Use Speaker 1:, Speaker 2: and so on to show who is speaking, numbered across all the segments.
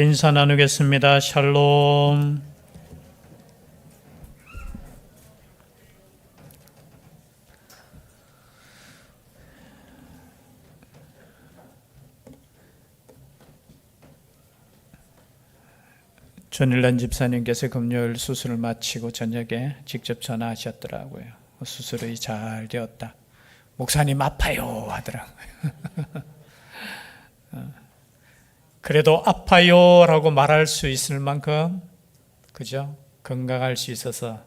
Speaker 1: 인사 나누겠습니다. 샬롬. 전일란 집사님께서 금요일 수술을 마치고 저녁에 직접 전화하셨더라고요. 수술이 잘 되었다. 목사님 아파요 하더라고요. 그래도 아파요라고 말할 수 있을 만큼 그죠? 건강할 수 있어서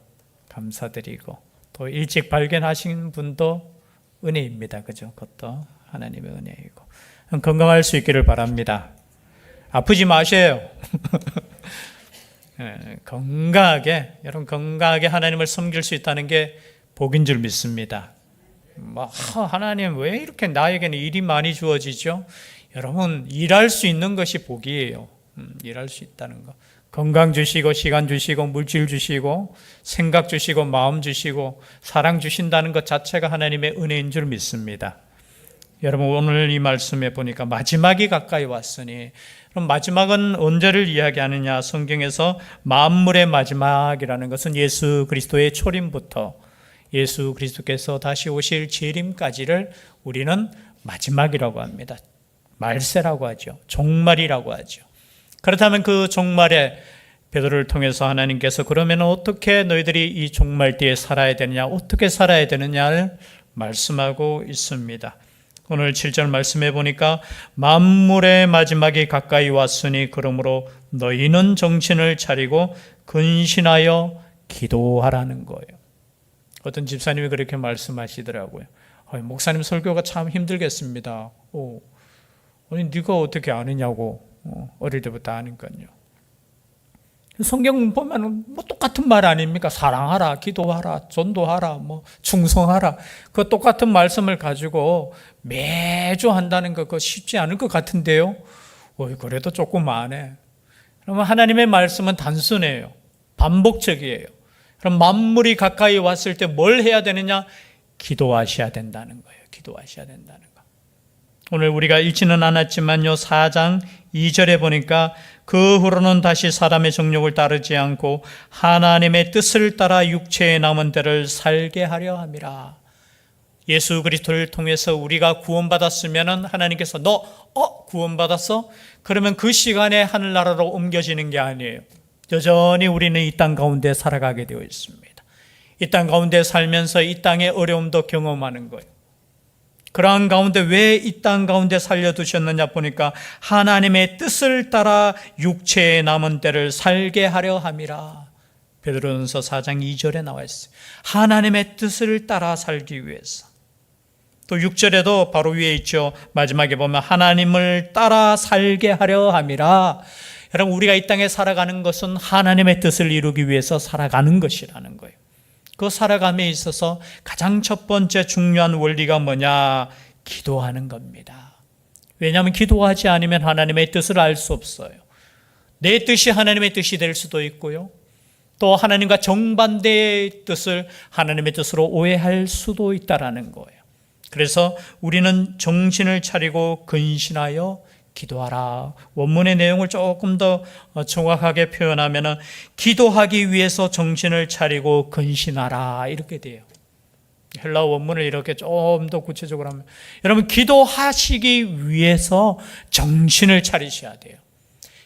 Speaker 1: 감사드리고 또 일찍 발견하신 분도 은혜입니다. 그죠? 그것도 하나님의 은혜이고 건강할 수 있기를 바랍니다. 아프지 마세요. 예, 건강하게 여러분 건강하게 하나님을 섬길 수 있다는 게 복인 줄 믿습니다. 뭐 하나님 왜 이렇게 나에게는 일이 많이 주어지죠? 여러분 일할 수 있는 것이 복이에요. 음, 일할 수 있다는 거. 건강 주시고 시간 주시고 물질 주시고 생각 주시고 마음 주시고 사랑 주신다는 것 자체가 하나님의 은혜인 줄 믿습니다. 여러분 오늘 이 말씀에 보니까 마지막이 가까이 왔으니 그럼 마지막은 언제를 이야기하느냐? 성경에서 만물의 마지막이라는 것은 예수 그리스도의 초림부터 예수 그리스도께서 다시 오실 재림까지를 우리는 마지막이라고 합니다. 말세라고 하죠. 종말이라고 하죠. 그렇다면 그 종말에 베드로를 통해서 하나님께서 그러면 어떻게 너희들이 이 종말 때에 살아야 되느냐, 어떻게 살아야 되느냐를 말씀하고 있습니다. 오늘 7절 말씀해 보니까 만물의 마지막이 가까이 왔으니 그러므로 너희는 정신을 차리고 근신하여 기도하라는 거예요. 어떤 집사님이 그렇게 말씀하시더라고요. 목사님 설교가 참 힘들겠습니다. 오, 아니 네가 어떻게 아느냐고 어, 어릴 때부터 아니까요. 성경 보면 뭐 똑같은 말 아닙니까? 사랑하라, 기도하라, 전도하라, 뭐 충성하라. 그 똑같은 말씀을 가지고 매주 한다는 거 그거 쉽지 않을 것 같은데요. 어, 그래도 조금 안 해. 그러면 하나님의 말씀은 단순해요. 반복적이에요. 그럼 만물이 가까이 왔을 때 뭘 해야 되느냐? 기도하셔야 된다는 거예요. 기도하셔야 된다는 거. 오늘 우리가 읽지는 않았지만요. 4장 2절에 보니까 그 후로는 다시 사람의 정욕을 따르지 않고 하나님의 뜻을 따라 육체에 남은 때를 살게 하려 함이라. 예수 그리스도를 통해서 우리가 구원받았으면 하나님께서 너 어? 구원받았어? 그러면 그 시간에 하늘나라로 옮겨지는 게 아니에요. 여전히 우리는 이 땅 가운데 살아가게 되어 있습니다. 이 땅 가운데 살면서 이 땅의 어려움도 경험하는 거예요. 그러한 가운데 왜 이 땅 가운데 살려두셨느냐 보니까 하나님의 뜻을 따라 육체에 남은 때를 살게 하려 함이라. 베드로전서 4장 2절에 나와 있어요. 하나님의 뜻을 따라 살기 위해서. 또 6절에도 바로 위에 있죠. 마지막에 보면 하나님을 따라 살게 하려 함이라. 여러분 우리가 이 땅에 살아가는 것은 하나님의 뜻을 이루기 위해서 살아가는 것이라는 거예요. 그 살아감에 있어서 가장 첫 번째 중요한 원리가 뭐냐? 기도하는 겁니다. 왜냐하면 기도하지 않으면 하나님의 뜻을 알 수 없어요. 내 뜻이 하나님의 뜻이 될 수도 있고요. 또 하나님과 정반대의 뜻을 하나님의 뜻으로 오해할 수도 있다라는 거예요. 그래서 우리는 정신을 차리고 근신하여 기도하라. 원문의 내용을 조금 더 정확하게 표현하면 기도하기 위해서 정신을 차리고 근신하라 이렇게 돼요. 헬라 원문을 이렇게 좀 더 구체적으로 하면 여러분 기도하시기 위해서 정신을 차리셔야 돼요.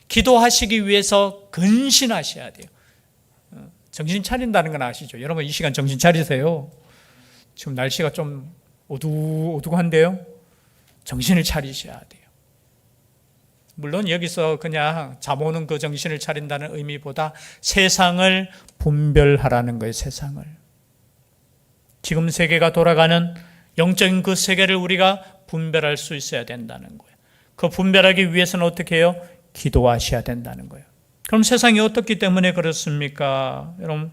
Speaker 1: 기도하시기 위해서 근신하셔야 돼요. 어, 정신 차린다는 건 아시죠? 여러분 이 시간 정신 차리세요. 지금 날씨가 좀 어두 어두한데요. 정신을 차리셔야 돼요. 물론 여기서 그냥 잠오는 그 정신을 차린다는 의미보다 세상을 분별하라는 거예요, 세상을. 지금 세계가 돌아가는 영적인 그 세계를 우리가 분별할 수 있어야 된다는 거예요. 그 분별하기 위해서는 어떻게 해요? 기도하셔야 된다는 거예요. 그럼 세상이 어떻기 때문에 그렇습니까? 여러분,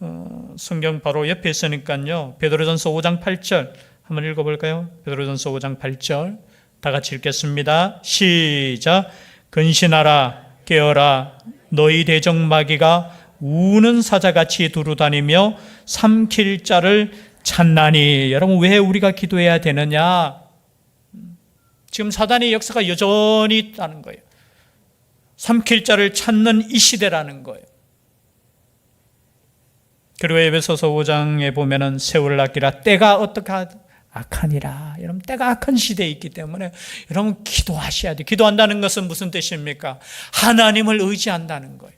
Speaker 1: 어, 성경 바로 옆에 있으니까요. 베드로전서 5장 8절 한번 읽어볼까요? 베드로전서 5장 8절. 다 같이 읽겠습니다. 시작. 근신하라, 깨어라. 너희 대적 마귀가 우는 사자같이 두루다니며 삼킬 자를 찾나니. 여러분, 왜 우리가 기도해야 되느냐? 지금 사단의 역사가 여전히 있다는 거예요. 삼킬 자를 찾는 이 시대라는 거예요. 그리고 에베소서 5장에 보면은 세월을 아끼라 때가 어떻게 하- 악하니라. 여러분 때가 악한 시대에 있기 때문에 여러분 기도하셔야 돼요. 기도한다는 것은 무슨 뜻입니까? 하나님을 의지한다는 거예요.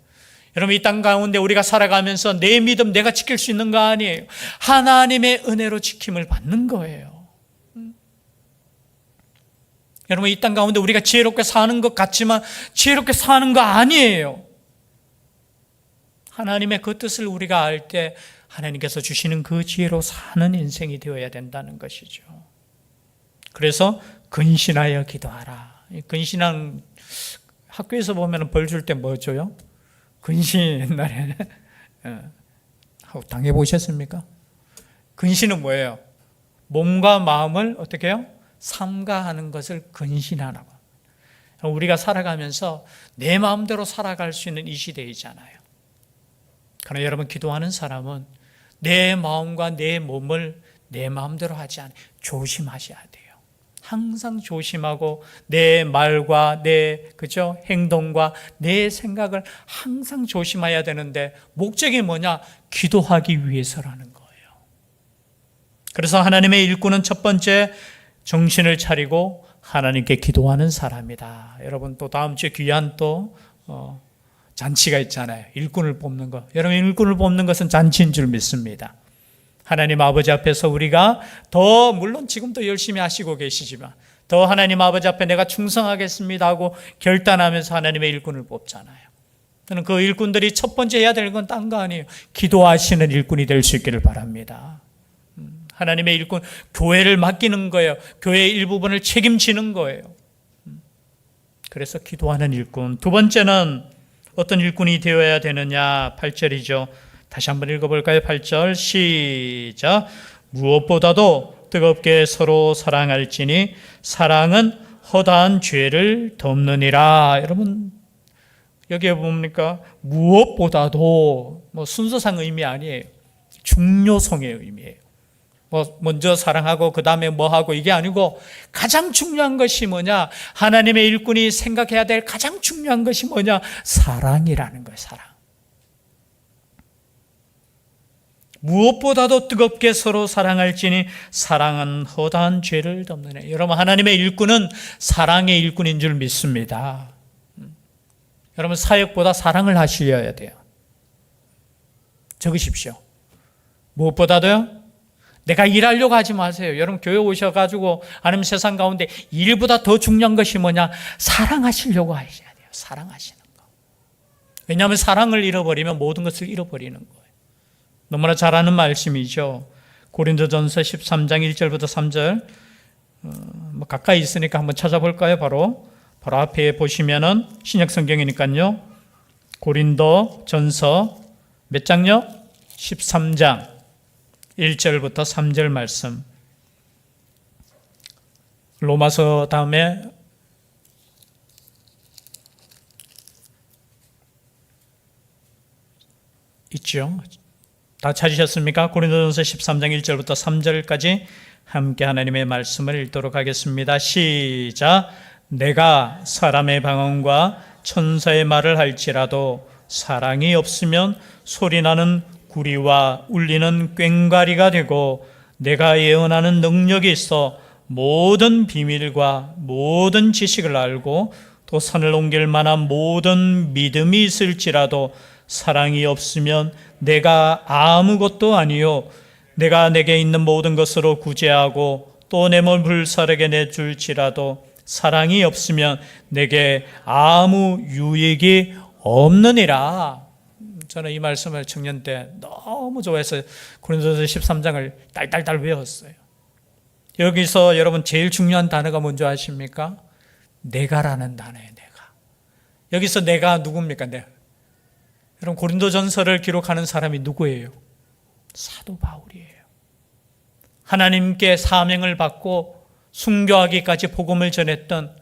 Speaker 1: 여러분 이 땅 가운데 우리가 살아가면서 내 믿음 내가 지킬 수 있는 거 아니에요. 하나님의 은혜로 지킴을 받는 거예요. 음. 여러분 이 땅 가운데 우리가 지혜롭게 사는 것 같지만 지혜롭게 사는 거 아니에요. 하나님의 그 뜻을 우리가 알 때 하나님께서 주시는 그 지혜로 사는 인생이 되어야 된다는 것이죠. 그래서 근신하여 기도하라. 이 근신한 학교에서 보면 벌 줄 때 뭐 줘요? 근신 옛날에 예. 당해 보셨습니까? 근신은 뭐예요? 몸과 마음을 어떻게 해요? 삼가하는 것을 근신하라고. 우리가 살아가면서 내 마음대로 살아갈 수 있는 이 시대이잖아요. 그러나 여러분 기도하는 사람은 내 마음과 내 몸을 내 마음대로 하지 않아 조심하셔야 돼요. 항상 조심하고 내 말과 내 그죠 행동과 내 생각을 항상 조심해야 되는데 목적이 뭐냐? 기도하기 위해서라는 거예요. 그래서 하나님의 일꾼은 첫 번째 정신을 차리고 하나님께 기도하는 사람이다. 여러분 또 다음 주에 귀한 또 어, 잔치가 있잖아요. 일꾼을 뽑는 거. 여러분 일꾼을 뽑는 것은 잔치인 줄 믿습니다. 하나님 아버지 앞에서 우리가 더 물론 지금도 열심히 하시고 계시지만 더 하나님 아버지 앞에 내가 충성하겠습니다 하고 결단하면서 하나님의 일꾼을 뽑잖아요. 저는 그 일꾼들이 첫 번째 해야 될 건 딴 거 아니에요. 기도하시는 일꾼이 될 수 있기를 바랍니다. 음, 하나님의 일꾼 교회를 맡기는 거예요. 교회의 일부분을 책임지는 거예요. 음, 그래서 기도하는 일꾼. 두 번째는 어떤 일꾼이 되어야 되느냐? 8절이죠. 다시 한번 읽어볼까요? 8절 시작. 무엇보다도 뜨겁게 서로 사랑할지니 사랑은 허다한 죄를 덮느니라. 여러분 여기에 뭡니까? 무엇보다도 뭐 순서상 의미 아니에요. 중요성의 의미예요. 뭐 먼저 사랑하고 그 다음에 뭐 하고 이게 아니고 가장 중요한 것이 뭐냐? 하나님의 일꾼이 생각해야 될 가장 중요한 것이 뭐냐? 사랑이라는 거예요. 사랑. 무엇보다도 뜨겁게 서로 사랑할지니 사랑은 허다한 죄를 덮느냐. 여러분 하나님의 일꾼은 사랑의 일꾼인 줄 믿습니다. 음. 여러분 사역보다 사랑을 하셔야 돼요. 적으십시오. 무엇보다도요? 내가 일하려고 하지 마세요. 여러분 교회 오셔가지고 아니면 세상 가운데 일보다 더 중요한 것이 뭐냐? 사랑하시려고 하셔야 돼요. 사랑하시는 거. 왜냐하면 사랑을 잃어버리면 모든 것을 잃어버리는 거예요. 너무나 잘 아는 말씀이죠. 고린도전서 13장 1절부터 3절 어, 뭐 가까이 있으니까 한번 찾아볼까요? 바로 바로 앞에 보시면은 신약 성경이니까요. 고린도전서 몇 장요? 13장 1절부터 3절 말씀. 로마서 다음에 있죠. 다 찾으셨습니까? 고린도전서 13장 1절부터 3절까지 함께 하나님의 말씀을 읽도록 하겠습니다. 시작. 내가 사람의 방언과 천사의 말을 할지라도 사랑이 없으면 소리나는 구리와 울리는 꽹과리가 되고 내가 예언하는 능력이 있어 모든 비밀과 모든 지식을 알고 또 산을 옮길 만한 모든 믿음이 있을지라도 사랑이 없으면 내가 아무것도 아니요 내가 내게 있는 모든 것으로 구제하고 또 내 몸을 불사르게 내줄지라도 사랑이 없으면 내게 아무 유익이 없느니라. 저는 이 말씀을 청년 때 너무 좋아해서 고린도서 13장을 딸딸딸 외웠어요. 여기서 여러분 제일 중요한 단어가 뭔지 아십니까? 내가라는 단어예요. 내가. 여기서 내가 누굽니까? 내가. 여러분 고린도전서를 기록하는 사람이 누구예요? 사도 바울이에요. 하나님께 사명을 받고 순교하기까지 복음을 전했던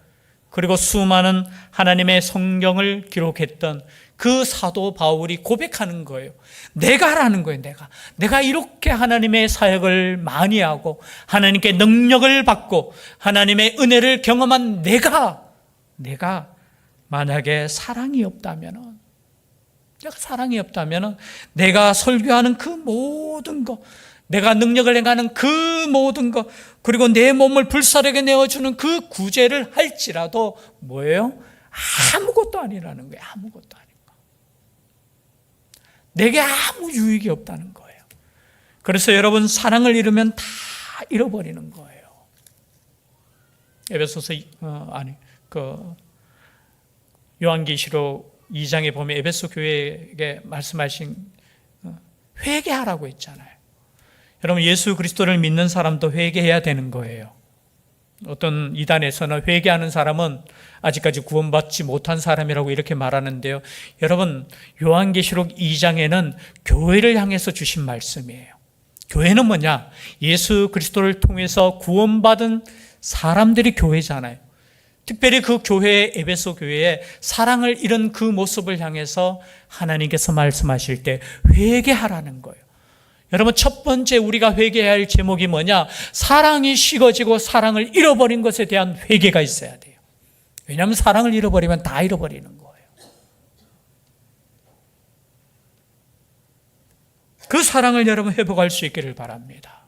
Speaker 1: 그리고 수많은 하나님의 성경을 기록했던 그 사도 바울이 고백하는 거예요. 내가라는 거예요, 내가. 내가 이렇게 하나님의 사역을 많이 하고 하나님께 능력을 받고 하나님의 은혜를 경험한 내가 내가 만약에 사랑이 없다면은 내가 사랑이 없다면은 내가 설교하는 그 모든 것, 내가 능력을 행하는 그 모든 것, 그리고 내 몸을 불사르게 내어주는 그 구제를 할지라도 뭐예요? 아무것도 아니라는 거예요. 아무것도. 내게 아무 유익이 없다는 거예요. 그래서 여러분 사랑을 잃으면 다 잃어버리는 거예요. 에베소서 이- 어, 아니 그 요한계시록 2장에 보면 에베소 교회에게 말씀하신 어, 회개하라고 했잖아요. 여러분 예수 그리스도를 믿는 사람도 회개해야 되는 거예요. 어떤 이단에서는 회개하는 사람은 아직까지 구원받지 못한 사람이라고 이렇게 말하는데요. 여러분 요한계시록 2장에는 교회를 향해서 주신 말씀이에요. 교회는 뭐냐? 예수 그리스도를 통해서 구원받은 사람들이 교회잖아요. 특별히 그 교회 에베소 교회에 사랑을 잃은 그 모습을 향해서 하나님께서 말씀하실 때 회개하라는 거예요. 여러분 첫 번째 우리가 회개해야 할 제목이 뭐냐? 사랑이 식어지고 사랑을 잃어버린 것에 대한 회개가 있어야 돼요. 왜냐하면 사랑을 잃어버리면 다 잃어버리는 거예요. 그 사랑을 여러분 회복할 수 있기를 바랍니다.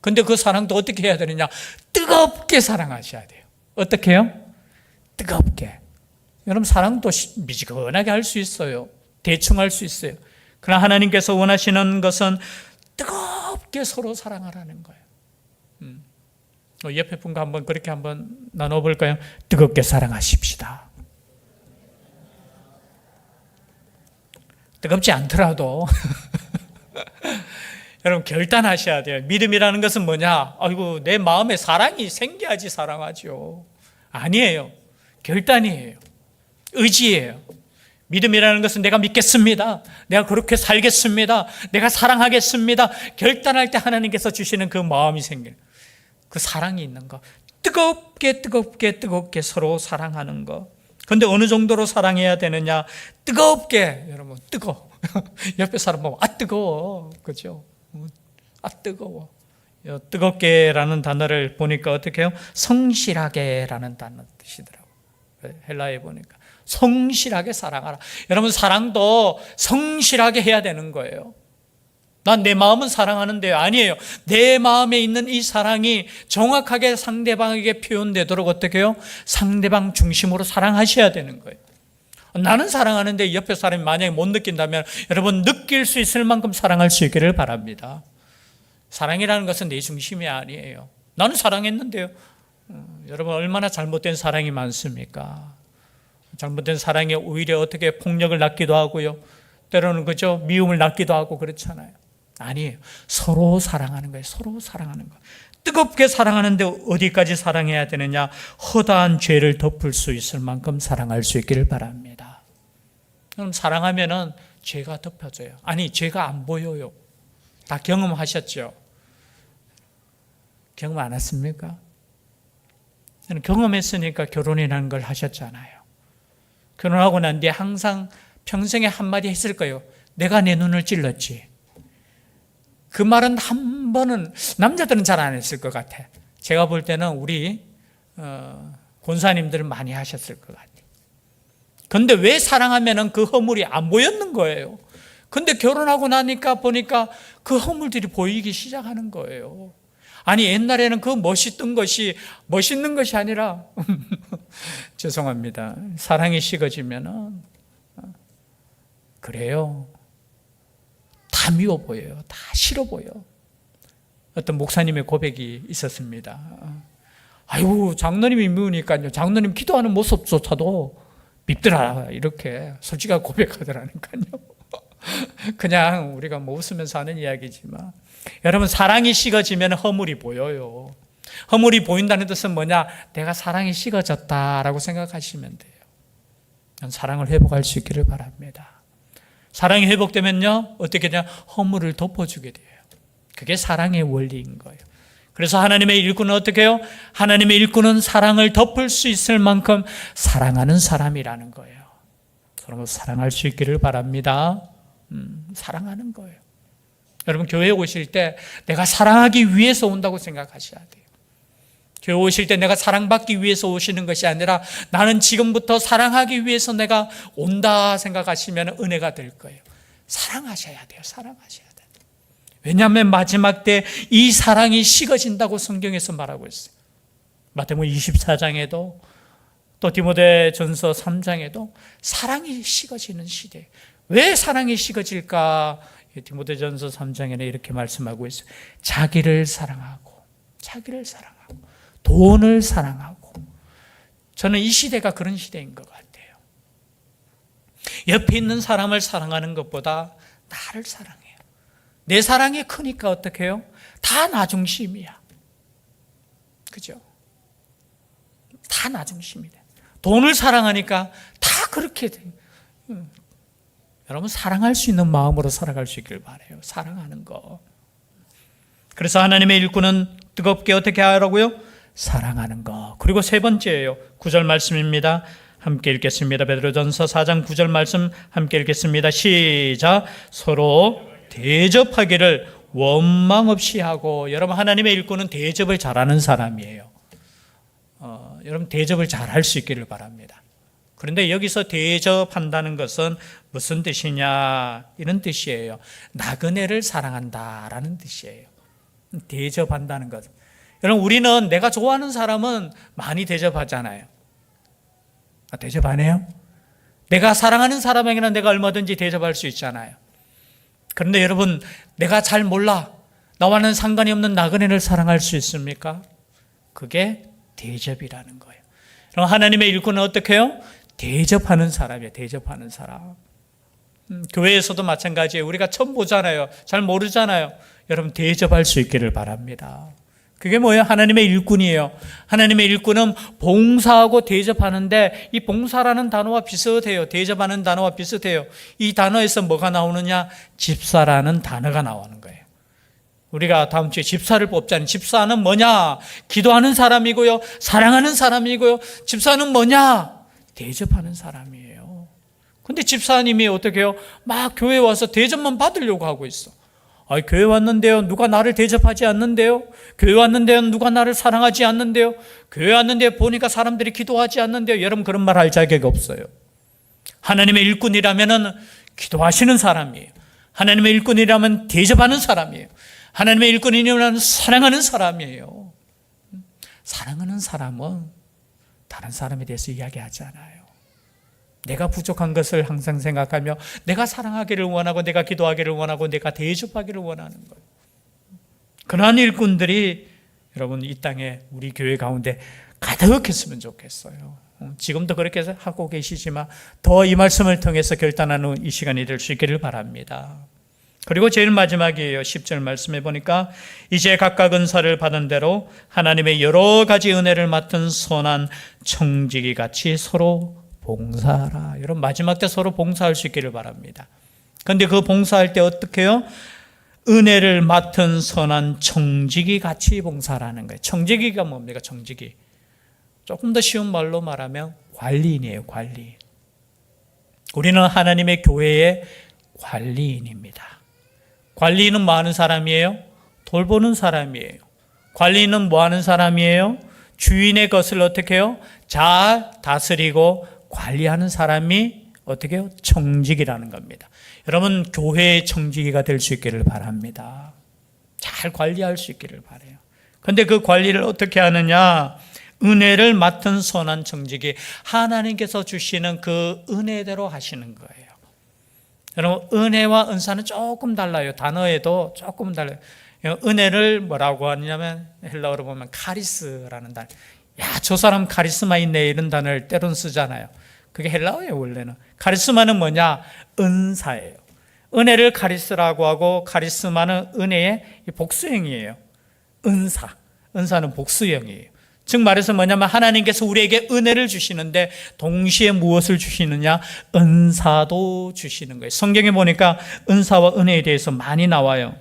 Speaker 1: 근데 그 사랑도 어떻게 해야 되느냐? 뜨겁게 사랑하셔야 돼요. 어떻게 해요? 뜨겁게. 여러분 사랑도 시- 미지근하게 할 수 있어요. 대충 할 수 있어요. 그러나 하나님께서 원하시는 것은 뜨겁게 서로 사랑하라는 거예요. 음. 어, 옆에 분과 한번 그렇게 한번 나눠볼까요? 뜨겁게 사랑하십시다. 뜨겁지 않더라도 여러분 결단하셔야 돼요. 믿음이라는 것은 뭐냐? 아이고 내 마음에 사랑이 생겨야지 사랑하죠. 아니에요. 결단이에요. 의지예요. 믿음이라는 것은 내가 믿겠습니다. 내가 그렇게 살겠습니다. 내가 사랑하겠습니다. 결단할 때 하나님께서 주시는 그 마음이 생겨요. 그 사랑이 있는 거. 뜨겁게 뜨겁게 뜨겁게 서로 사랑하는 거. 근데 어느 정도로 사랑해야 되느냐? 뜨겁게 여러분 뜨거. 옆에 사람 보면 아 뜨거워. 그죠? 아 뜨거워. 요 뜨겁게라는 단어를 보니까 어떻게 해요? 성실하게라는 단어 뜻이더라고요. 헬라에 보니까 성실하게 사랑하라. 여러분 사랑도 성실하게 해야 되는 거예요. 난 내 마음은 사랑하는데 아니에요. 내 마음에 있는 이 사랑이 정확하게 상대방에게 표현되도록 어떻게 해요? 상대방 중심으로 사랑하셔야 되는 거예요. 나는 사랑하는데 옆에 사람이 만약에 못 느낀다면 여러분 느낄 수 있을 만큼 사랑할 수 있기를 바랍니다. 사랑이라는 것은 내 중심이 아니에요. 나는 사랑했는데요. 음, 여러분 얼마나 잘못된 사랑이 많습니까? 잘못된 사랑에 오히려 어떻게 폭력을 낳기도 하고요. 때로는 그죠 미움을 낳기도 하고 그렇잖아요. 아니에요. 서로 사랑하는 거예요. 서로 사랑하는 거. 뜨겁게 사랑하는데 어디까지 사랑해야 되느냐? 허다한 죄를 덮을 수 있을 만큼 사랑할 수 있기를 바랍니다. 그럼 사랑하면은 죄가 덮여져요. 아니 죄가 안 보여요. 다 경험하셨죠? 경험 안 했습니까? 경험했으니까 결혼이라는 걸 하셨잖아요. 결혼하고 난 뒤에 항상 평생에 한마디 했을 거예요. 내가 내 눈을 찔렀지. 그 말은 한 번은 남자들은 잘 안 했을 것 같아. 제가 볼 때는 우리 어, 권사님들은 많이 하셨을 것 같아. 근데 왜 사랑하면은 그 허물이 안 보였는 거예요. 근데 결혼하고 나니까 보니까 그 허물들이 보이기 시작하는 거예요. 아니 옛날에는 그 멋있던 것이 멋있는 것이 아니라 죄송합니다. 사랑이 식어지면은 그래요. 다 미워 보여요. 다 싫어 보여. 어떤 목사님의 고백이 있었습니다. 아이고 장로님이 미우니까요. 장로님 기도하는 모습조차도 밉더라 이렇게 솔직하게 고백하더라니까요. 그냥 우리가 뭐 웃으면서 하는 이야기지만 여러분 사랑이 식어지면 허물이 보여요. 허물이 보인다는 뜻은 뭐냐? 내가 사랑이 식어졌다라고 생각하시면 돼요. 난 사랑을 회복할 수 있기를 바랍니다. 사랑이 회복되면요 어떻게 되냐? 허물을 덮어주게 돼요. 그게 사랑의 원리인 거예요. 그래서 하나님의 일꾼은 어떻게 해요? 하나님의 일꾼은 사랑을 덮을 수 있을 만큼 사랑하는 사람이라는 거예요. 여러분 사랑할 수 있기를 바랍니다. 음, 사랑하는 거예요. 여러분 교회 오실 때 내가 사랑하기 위해서 온다고 생각하셔야 돼요. 교회 오실 때 내가 사랑받기 위해서 오시는 것이 아니라 나는 지금부터 사랑하기 위해서 내가 온다 생각하시면 은혜가 될 거예요. 사랑하셔야 돼요. 사랑하셔야 돼요. 왜냐하면 마지막 때 이 사랑이 식어진다고 성경에서 말하고 있어요. 마태복음 24장에도 또 디모데 전서 3장에도 사랑이 식어지는 시대. 왜 사랑이 식어질까? 디모데 전서 3장에는 이렇게 말씀하고 있어요. 자기를 사랑하고, 자기를 사랑하고, 돈을 사랑하고. 저는 이 시대가 그런 시대인 것 같아요. 옆에 있는 사람을 사랑하는 것보다 나를 사랑해요. 내 사랑이 크니까 어떻게 해요? 다 나 중심이야. 그죠? 다 나 중심이다. 돈을 사랑하니까 다 그렇게 돼. 음. 여러분 사랑할 수 있는 마음으로 살아갈 수 있길 바래요. 사랑하는 거. 그래서 하나님의 일꾼은 뜨겁게 어떻게 하라고요? 사랑하는 거. 그리고 세 번째예요. 구절 말씀입니다. 함께 읽겠습니다. 베드로전서 4장 9절 말씀 함께 읽겠습니다. 시작. 서로 대접하기를 원망 없이 하고 여러분 하나님의 일꾼은 대접을 잘하는 사람이에요. 어, 여러분 대접을 잘 할 수 있기를 바랍니다. 그런데 여기서 대접한다는 것은 무슨 뜻이냐 이런 뜻이에요. 나그네를 사랑한다라는 뜻이에요. 대접한다는 것. 여러분 우리는 내가 좋아하는 사람은 많이 대접하잖아요. 아, 대접 안 해요? 내가 사랑하는 사람에게는 내가 얼마든지 대접할 수 있잖아요. 그런데 여러분 내가 잘 몰라 나와는 상관이 없는 나그네를 사랑할 수 있습니까? 그게 대접이라는 거예요. 그럼 하나님의 일꾼은 어떻게 해요? 대접하는 사람이에요. 대접하는 사람. 음, 교회에서도 마찬가지예요. 우리가 처음 보잖아요. 잘 모르잖아요. 여러분 대접할 수 있기를 바랍니다. 그게 뭐예요? 하나님의 일꾼이에요. 하나님의 일꾼은 봉사하고 대접하는데 이 봉사라는 단어와 비슷해요. 대접하는 단어와 비슷해요. 이 단어에서 뭐가 나오느냐? 집사라는 단어가 나오는 거예요. 우리가 다음 주에 집사를 뽑자니 집사는 뭐냐? 기도하는 사람이고요. 사랑하는 사람이고요. 집사는 뭐냐? 대접하는 사람이에요. 근데 집사님이 어떻게 해요? 막 교회 와서 대접만 받으려고 하고 있어. 아, 교회 왔는데요. 누가 나를 대접하지 않는데요. 교회 왔는데요. 누가 나를 사랑하지 않는데요. 교회 왔는데 보니까 사람들이 기도하지 않는데요. 여러분 그런 말 할 자격이 없어요. 하나님의 일꾼이라면은 기도하시는 사람이에요. 하나님의 일꾼이라면 대접하는 사람이에요. 하나님의 일꾼이라면 사랑하는 사람이에요. 사랑하는 사람은 다른 사람에 대해서 이야기하지 않아요. 내가 부족한 것을 항상 생각하며 내가 사랑하기를 원하고 내가 기도하기를 원하고 내가 대접하기를 원하는 거예요. 그러한 일꾼들이 여러분 이 땅에 우리 교회 가운데 가득했으면 좋겠어요. 지금도 그렇게 하고 계시지만 더 이 말씀을 통해서 결단하는 이 시간이 될 수 있기를 바랍니다. 그리고 제일 마지막이에요. 10절 말씀해 보니까 이제 각각 은사를 받은 대로 하나님의 여러 가지 은혜를 맡은 선한 청지기 같이 서로 봉사하라. 여러분 마지막 때 서로 봉사할 수 있기를 바랍니다. 그런데 그 봉사할 때 어떻게 해요? 은혜를 맡은 선한 청지기 같이 봉사라는 거예요. 청지기가 뭡니까? 청지기. 조금 더 쉬운 말로 말하면 관리인이에요. 관리. 우리는 하나님의 교회의 관리인입니다. 관리는 뭐 하는 사람이에요? 돌보는 사람이에요. 관리는 뭐 하는 사람이에요? 주인의 것을 어떻게 해요? 잘 다스리고 관리하는 사람이 어떻게 해요? 청직이라는 겁니다. 여러분, 교회의 청지기가 될 수 있기를 바랍니다. 잘 관리할 수 있기를 바래요. 근데 그 관리를 어떻게 하느냐? 은혜를 맡은 선한 청직이 하나님께서 주시는 그 은혜대로 하시는 거예요. 여러분, 은혜와 은사는 조금 달라요. 단어에도 조금 달라요. 은혜를 뭐라고 하냐면 헬라어로 보면 카리스라는 단어. 야, 저 사람 카리스마 있네 이런 단어를 때론 쓰잖아요. 그게 헬라어예요, 원래는. 카리스마는 뭐냐? 은사예요. 은혜를 카리스라고 하고 카리스마는 은혜의 복수형이에요. 은사. 은사는 복수형이에요. 즉 말해서 뭐냐면 하나님께서 우리에게 은혜를 주시는데 동시에 무엇을 주시느냐? 은사도 주시는 거예요. 성경에 보니까 은사와 은혜에 대해서 많이 나와요.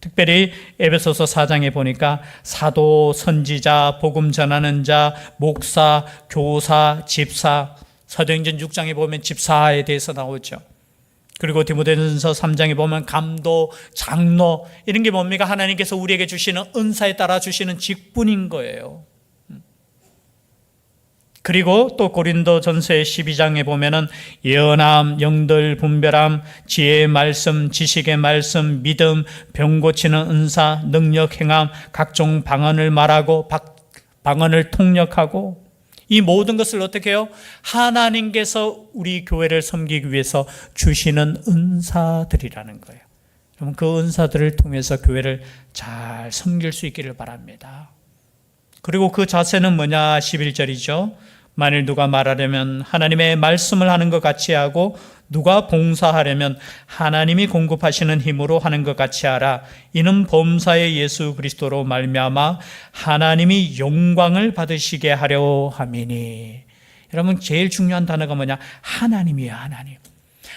Speaker 1: 특별히 에베소서 4장에 보니까 사도, 선지자, 복음 전하는 자, 목사, 교사, 집사, 사도행전 6장에 보면 집사에 대해서 나오죠. 그리고 디모데전서 3장에 보면 감도, 장로 이런 게 뭡니까? 하나님께서 우리에게 주시는 은사에 따라 주시는 직분인 거예요. 그리고 또 고린도 전서의 12장에 보면은 예언함, 영들 분별함, 지혜의 말씀, 지식의 말씀, 믿음, 병 고치는 은사, 능력 행함, 각종 방언을 말하고 박- 방언을 통역하고 이 모든 것을 어떻게 해요? 하나님께서 우리 교회를 섬기기 위해서 주시는 은사들이라는 거예요. 그럼 그 은사들을 통해서 교회를 잘 섬길 수 있기를 바랍니다. 그리고 그 자세는 뭐냐? 11절이죠. 만일 누가 말하려면 하나님의 말씀을 하는 것 같이 하고 누가 봉사하려면 하나님이 공급하시는 힘으로 하는 것 같이 하라. 이는 범사의 예수 그리스도로 말미암아 하나님이 영광을 받으시게 하려 함이니. 여러분 제일 중요한 단어가 뭐냐? 하나님이에요, 하나님.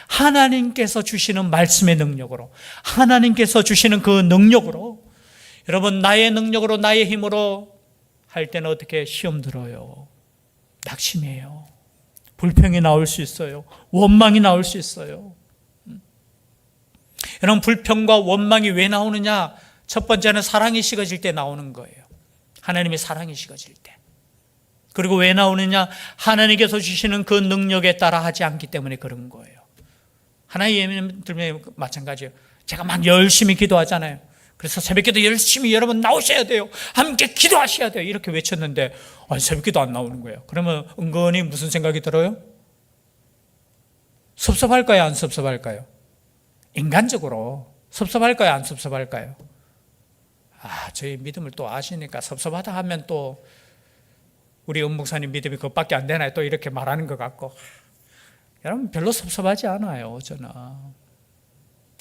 Speaker 1: 하나님께서 주시는 말씀의 능력으로 하나님께서 주시는 그 능력으로 여러분 나의 능력으로 나의 힘으로 할 때는 어떻게 시험 들어요. 낙심해요. 불평이 나올 수 있어요. 원망이 나올 수 있어요. 음. 여러분 불평과 원망이 왜 나오느냐? 첫 번째는 사랑이 식어질 때 나오는 거예요. 하나님의 사랑이 식어질 때. 그리고 왜 나오느냐? 하나님께서 주시는 그 능력에 따라 하지 않기 때문에 그런 거예요. 하나의 예면 들면 마찬가지예요. 제가 막 열심히 기도하잖아요. 그래서 새벽기도 열심히 여러분 나오셔야 돼요. 함께 기도하셔야 돼요. 이렇게 외쳤는데 아니, 새벽기도 안 나오는 거예요. 그러면 은근히 무슨 생각이 들어요? 섭섭할까요? 안 섭섭할까요? 인간적으로 섭섭할까요? 안 섭섭할까요? 아, 저희 믿음을 또 아시니까 섭섭하다 하면 또 우리 은목사님 믿음이 그것밖에 안 되나요? 또 이렇게 말하는 것 같고 여러분 별로 섭섭하지 않아요. 저는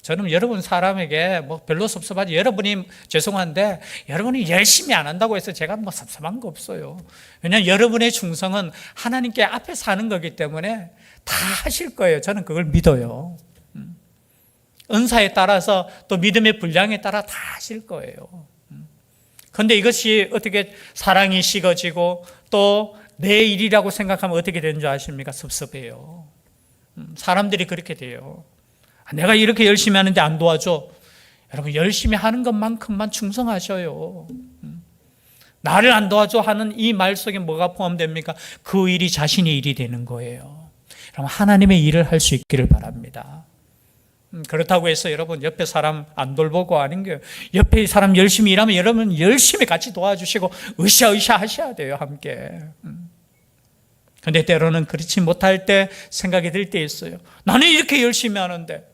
Speaker 1: 저는 여러분 사람에게 뭐 별로 섭섭하지 여러분이 죄송한데 여러분이 열심히 안 한다고 해서 제가 뭐 섭섭한 거 없어요. 왜냐하면 여러분의 충성은 하나님께 앞에 사는 거기 때문에 다 하실 거예요. 저는 그걸 믿어요. 음. 은사에 따라서 또 믿음의 분량에 따라 다 하실 거예요. 그런데 이것이 어떻게 사랑이 식어지고 또 내 일이라고 생각하면 어떻게 되는 줄 아십니까? 섭섭해요. 음, 사람들이 그렇게 돼요. 아, 내가 이렇게 열심히 하는데 안 도와줘. 여러분 열심히 하는 것만큼만 충성하셔요. 음. 나를 안 도와줘 하는 이 말 속에 뭐가 포함됩니까? 그 일이 자신의 일이 되는 거예요. 여러분 하나님의 일을 할 수 있기를 바랍니다. 음, 그렇다고 해서 여러분 옆에 사람 안 돌보고 아닌 게 옆에 사람 열심히 일하면 여러분 열심히 같이 도와주시고 으쌰으쌰 하셔야 돼요 함께. 근데 때로는 그렇지 못할 때 생각이 들 때 있어요. 나는 이렇게 열심히 하는데 어?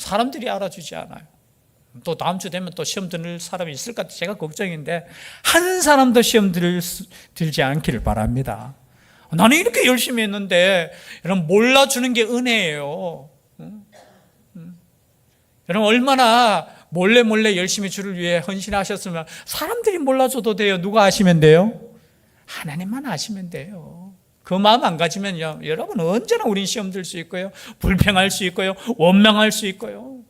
Speaker 1: 사람들이 알아주지 않아요. 또 다음 주 되면 또 시험 들 사람이 있을까 제가 걱정인데 한 사람도 시험 들, 들지 않기를 바랍니다. 나는 이렇게 열심히 했는데 여러분 몰라주는 게 은혜예요. 여러분 얼마나 몰래 몰래 열심히 주를 위해 헌신하셨으면 사람들이 몰라줘도 돼요. 누가 아시면 돼요? 하나님만 아시면 돼요. 그 마음 안 가지면요. 여러분 언제나 우린 시험 들 수 있고요. 불평할 수 있고요. 원망할 수 있고요.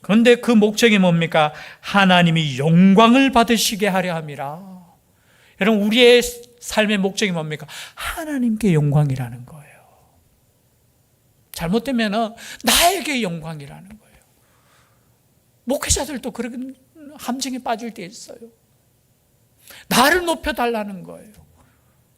Speaker 1: 그런데 그 목적이 뭡니까? 하나님이 영광을 받으시게 하려 함이라. 여러분 우리의 삶의 목적이 뭡니까? 하나님께 영광이라는 거예요. 잘못되면 나에게 영광이라는 거예요. 목회자들도 그런 함정에 빠질 때 있어요. 나를 높여달라는 거예요.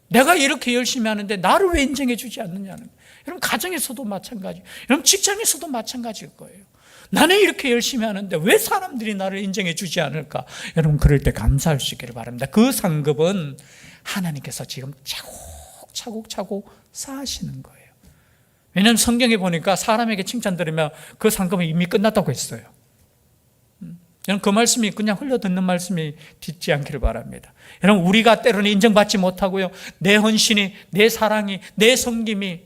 Speaker 1: 내가 이렇게 열심히 하는데 나를 왜 인정해 주지 않느냐는 거예요. 여러분 가정에서도 마찬가지. 여러분 직장에서도 마찬가지일 거예요. 나는 이렇게 열심히 하는데 왜 사람들이 나를 인정해 주지 않을까? 여러분 그럴 때 감사할 수 있기를 바랍니다. 그 상급은 하나님께서 지금 차곡차곡 차곡 쌓으시는 거예요. 왜냐하면 성경에 보니까 사람에게 칭찬 들으면 그 상급은 이미 끝났다고 했어요. 여러분 그 말씀이 그냥 흘러 듣는 말씀이 듣지 않기를 바랍니다. 여러분 우리가 때로는 인정받지 못하고요. 내 헌신이, 내 사랑이, 내 섬김이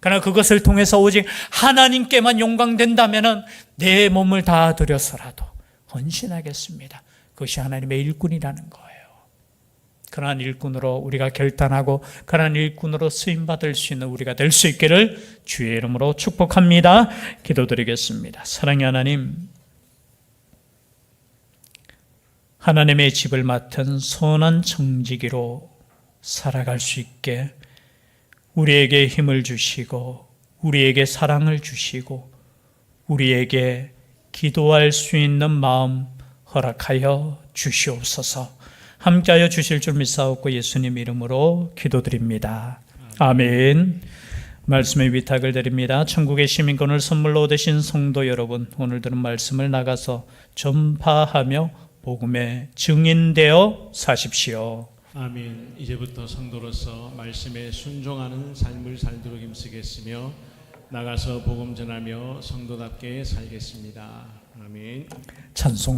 Speaker 1: 그러나 그것을 통해서 오직 하나님께만 영광된다면은 내 몸을 다 들여서라도 헌신하겠습니다. 그것이 하나님의 일꾼이라는 거예요. 그러한 일꾼으로 우리가 결단하고 그러한 일꾼으로 쓰임 받을 수 있는 우리가 될 수 있기를 주의 이름으로 축복합니다. 기도드리겠습니다. 사랑의 하나님 하나님의 집을 맡은 선한 청지기로 살아갈 수 있게 우리에게 힘을 주시고 우리에게 사랑을 주시고 우리에게 기도할 수 있는 마음 허락하여 주시옵소서. 함께하여 주실 줄 믿사옵고 예수님 이름으로 기도드립니다. 아멘. 말씀의 위탁을 드립니다. 천국의 시민권을 선물로 얻으신 성도 여러분, 오늘 들은 말씀을 나가서 전파하며 복음의 증인되어 사십시오.
Speaker 2: 아멘. 이제부터 성도로서 말씀에 순종하는 삶을 살도록 힘쓰겠으며 나가서 복음 전하며 성도답게 살겠습니다. 아멘.
Speaker 1: 찬송